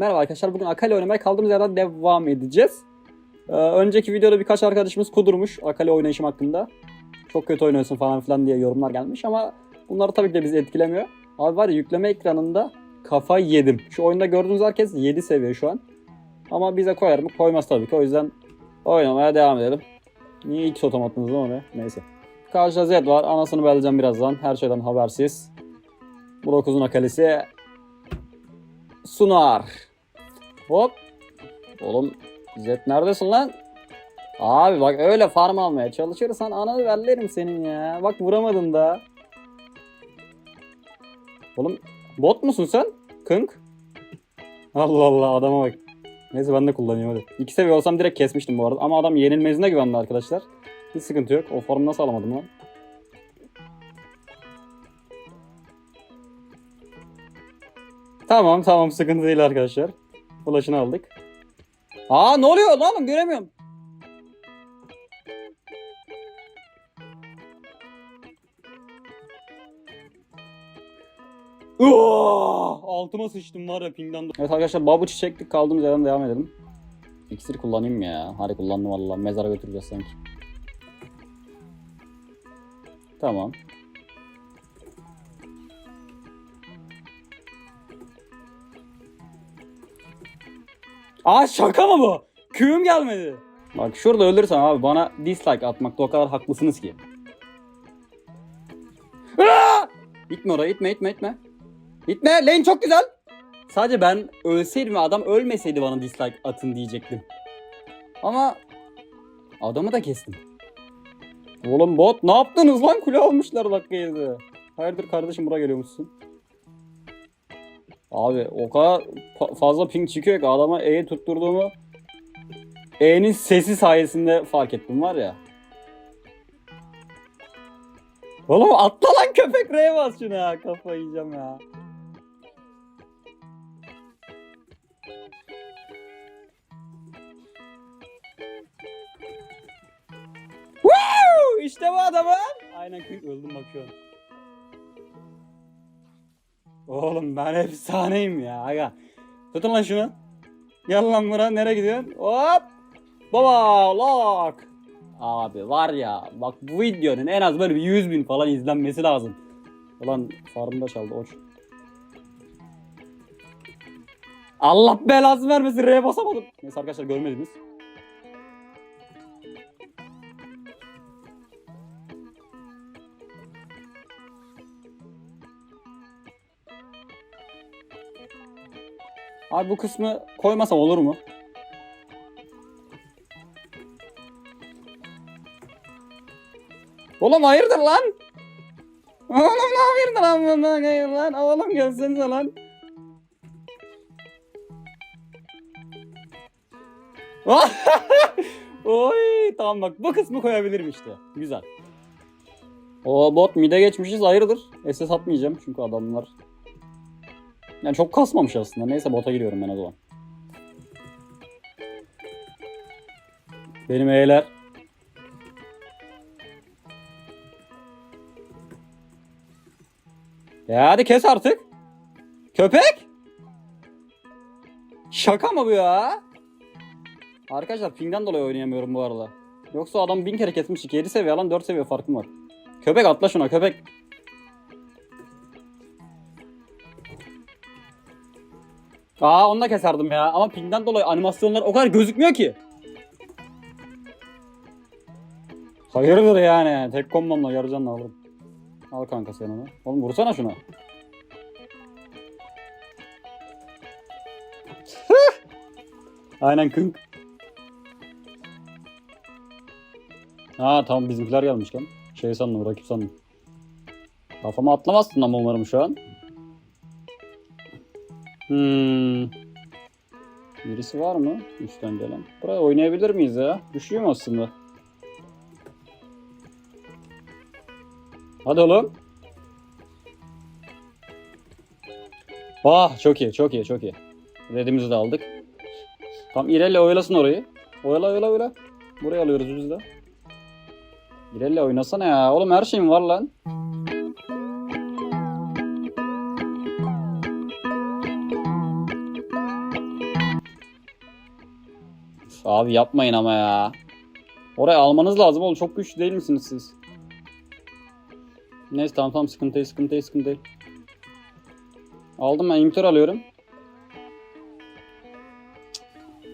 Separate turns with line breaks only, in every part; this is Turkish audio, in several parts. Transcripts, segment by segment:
Merhaba arkadaşlar. Bugün Akali oynamaya kaldığımız yerden devam edeceğiz. Ee, önceki videoda birkaç arkadaşımız kudurmuş Akali oynayışım hakkında. Çok kötü oynuyorsun falan filan diye yorumlar gelmiş ama bunları tabii ki de bizi etkilemiyor. Abi var ya yükleme ekranında kafayı yedim. Şu oyunda gördüğünüz herkes 7 seviye şu an. Ama bize koyar mı? Koymaz tabii ki. O yüzden oynamaya devam edelim. Niye ilk otom attınız lan? Neyse. Karşıda Zed var. Anasını belirleyeceğim birazdan. Her şeyden habersiz. Bu 9'un akalisi Sunar. Hop. Oğlum Zed neredesin lan? Abi bak öyle farm almaya çalışırsan ananı verlerim senin ya. Bak vuramadın da. Oğlum bot musun sen? Kınk. Allah Allah adama bak. Neyse ben de kullanıyorum hadi. İki seviye olsam direkt kesmiştim bu arada. Ama adam yenilmezine güvendi arkadaşlar. Hiç sıkıntı yok. O farmı nasıl alamadım lan? Tamam tamam sıkıntı değil arkadaşlar. Flash'ını aldık. Aa ne oluyor lan göremiyorum. Uaa! Altıma sıçtım var ya pingden. Evet arkadaşlar babu çiçeklik kaldığımız yerden devam edelim. İksir kullanayım ya. Hadi kullandım valla. Mezara götüreceğiz sanki. Tamam. Aa şaka mı bu? Köyüm gelmedi. Bak şurada ölürsem abi bana dislike atmakta o kadar haklısınız ki. Aa! İtme oraya itme itme itme. İtme lane çok güzel. Sadece ben ölseydim ve adam ölmeseydi bana dislike atın diyecektim. Ama adamı da kestim. Oğlum bot ne yaptınız lan kule almışlar dakika. Hayırdır kardeşim buraya geliyormuşsun. Abi o kadar fa- fazla ping çıkıyor ki adama E'yi tutturduğumu E'nin sesi sayesinde fark ettim var ya. Oğlum atla lan köpek R'ye bas şuna ya. Kafayı yiyeceğim ya. Woo! İşte bu adamı. Aynen öldüm bak şu an. Oğlum ben efsaneyim ya aga. Tutun lan şunu. Gel lan buraya nereye gidiyorsun? Hop. Baba lock. Abi var ya bak bu videonun en az böyle bir 100 bin falan izlenmesi lazım. Ulan farmda çaldı oç. Allah belasını vermesin R'ye basamadım. Neyse arkadaşlar görmediniz. Abi bu kısmı koymasam olur mu? Oğlum hayırdır lan? Oğlum ne hayırdır lan bundan hayır lan? Oğlum gelsenize lan. Oy tamam bak bu kısmı koyabilirim işte. Güzel. O bot mide geçmişiz hayırdır? SS atmayacağım çünkü adamlar yani çok kasmamış aslında. Neyse bota giriyorum ben o zaman. Benim E'ler. Ya hadi kes artık. Köpek. Şaka mı bu ya? Arkadaşlar pingden dolayı oynayamıyorum bu arada. Yoksa adam bin kere kesmiş. 7 seviye lan 4 seviye farkım var. Köpek atla şuna köpek. Aa onu da keserdim ya. Ama pingden dolayı animasyonlar o kadar gözükmüyor ki. Hayırdır yani. Tek kombomla yarıcanla alırım. Al kanka sen onu. Oğlum vursana şuna. Aynen kınk. Ha tamam bizimkiler gelmiş lan. Şey sandım rakip sandım. Kafama atlamazsın ama umarım şu an. Hmm. Birisi var mı üstten gelen? Buraya oynayabilir miyiz ya? Düşüyor aslında? Hadi oğlum. Ah çok iyi çok iyi çok iyi. Redimizi de aldık. Tam İrel'le oyalasın orayı. Oyala oyala oyala. Buraya alıyoruz biz de. İrel'le oynasana ya. Oğlum her şeyim var lan. Abi yapmayın ama ya. Oraya almanız lazım oğlum. Çok güçlü değil misiniz siz? Neyse tamam tamam sıkıntı değil sıkıntı değil sıkıntı değil. Aldım ben imitör alıyorum.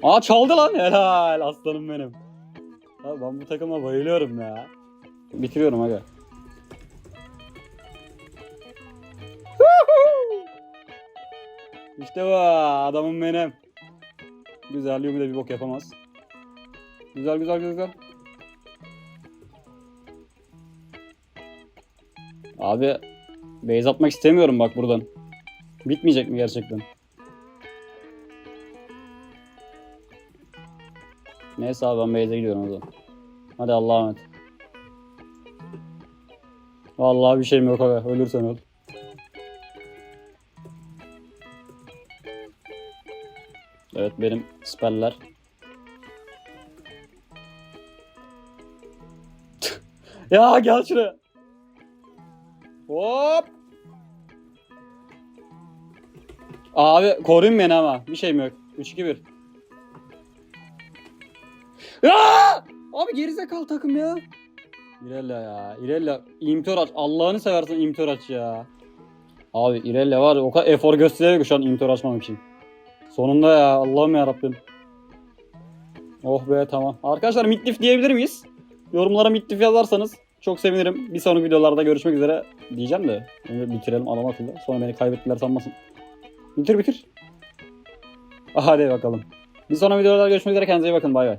Aa çaldı lan helal aslanım benim. Abi ben bu takıma bayılıyorum ya. Bitiriyorum aga. İşte bu adamım benim. Güzel Yumi de bir bok yapamaz. Güzel güzel güzel. Abi base atmak istemiyorum bak buradan. Bitmeyecek mi gerçekten? Neyse abi ben base'e gidiyorum o zaman. Hadi Allah'a emanet. Vallahi bir şeyim yok abi. Ölürsen öl. Evet benim speller. Ya gel şuraya. Hop. Abi koruyun beni ama. Bir şeyim yok. 3-2-1. Aa! Abi gerizekalı takım ya. İrella ya. İrella imtör aç. Allah'ını seversen imtör aç ya. Abi İrella var o kadar efor gösteriyor ki şu an imtör açmamak için. Sonunda ya Allah'ım ya Rabbim. Oh be tamam. Arkadaşlar mitlif diyebilir miyiz? Yorumlara mitlif yazarsanız çok sevinirim. Bir sonraki videolarda görüşmek üzere diyeceğim de. Önce bitirelim adam akıllı. Sonra beni kaybettiler sanmasın. Bitir bitir. Hadi bakalım. Bir sonraki videolarda görüşmek üzere. Kendinize iyi bakın. Bay bay.